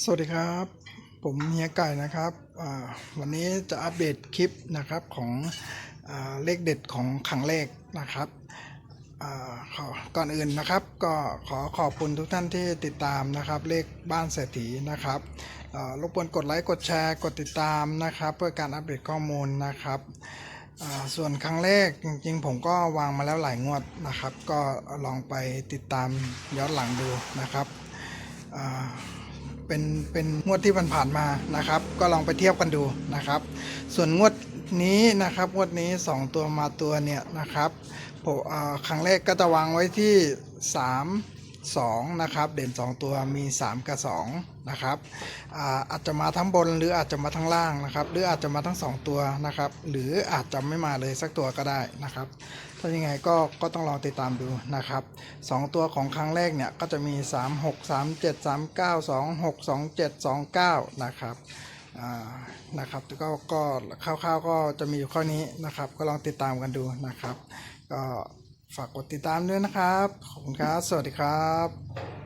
สวัสดีครับ ผมเฮียไก่นะครับวันนี้จะอัปเดตคลิปนะครับของอเลขเด็ดของขังเลขนะครับก่อนอื่นนะครับก็ขอขอบคุณทุกท่านที่ติดตามนะครับ เลขบ้านเศรษฐีนะครับรบกวนกดไลค์กดแชร์กดติดตามนะครับ เพื่อการอัปเดตข้อมูลนะครับส่วนครั้งแรกจริงๆ ผมก็วางมาแล้วหลายงวดนะครับ ก็ลองไปติดตามย้อนหลังดูนะครับ เป็นเป็นงวดที่ผ่านๆมานะครับ ก็ลองไปเทียบกันดูนะครับ ส่วนงวดนี้นะครับงวดนี้ 2 ตัวมาตัวเนี่ยนะครับผมครั้งแรกก็จะวางไว้ที่ 3 2 นะครับ เด่น 2 ตัวมี 3 กับ 2 นะครับอาอาจจะมาทั้งบนหรืออาจจะมาทั้งล่างนะครับ หรืออาจจะมาทั้ง 2 ตัวนะครับ หรืออาจจะไม่มาเลยสักตัวก็ได้นะครับ ถ้ายังไงก็ก็ต้องลองติดตามดูนะครับสองตัวของครั้งแรกเนี่ยก็จะมี 3 6 3 7 3 9 2 6 2 7 2 9 นะครับอ่านะครับก็ก็คร่าวๆก็จะมีอยู่ข้อนี้นะครับ ก็ลองติดตามกันดูนะครับ ก็ ฝากกดติดตามด้วยนะครับ ขอบคุณครับ สวัสดีครับ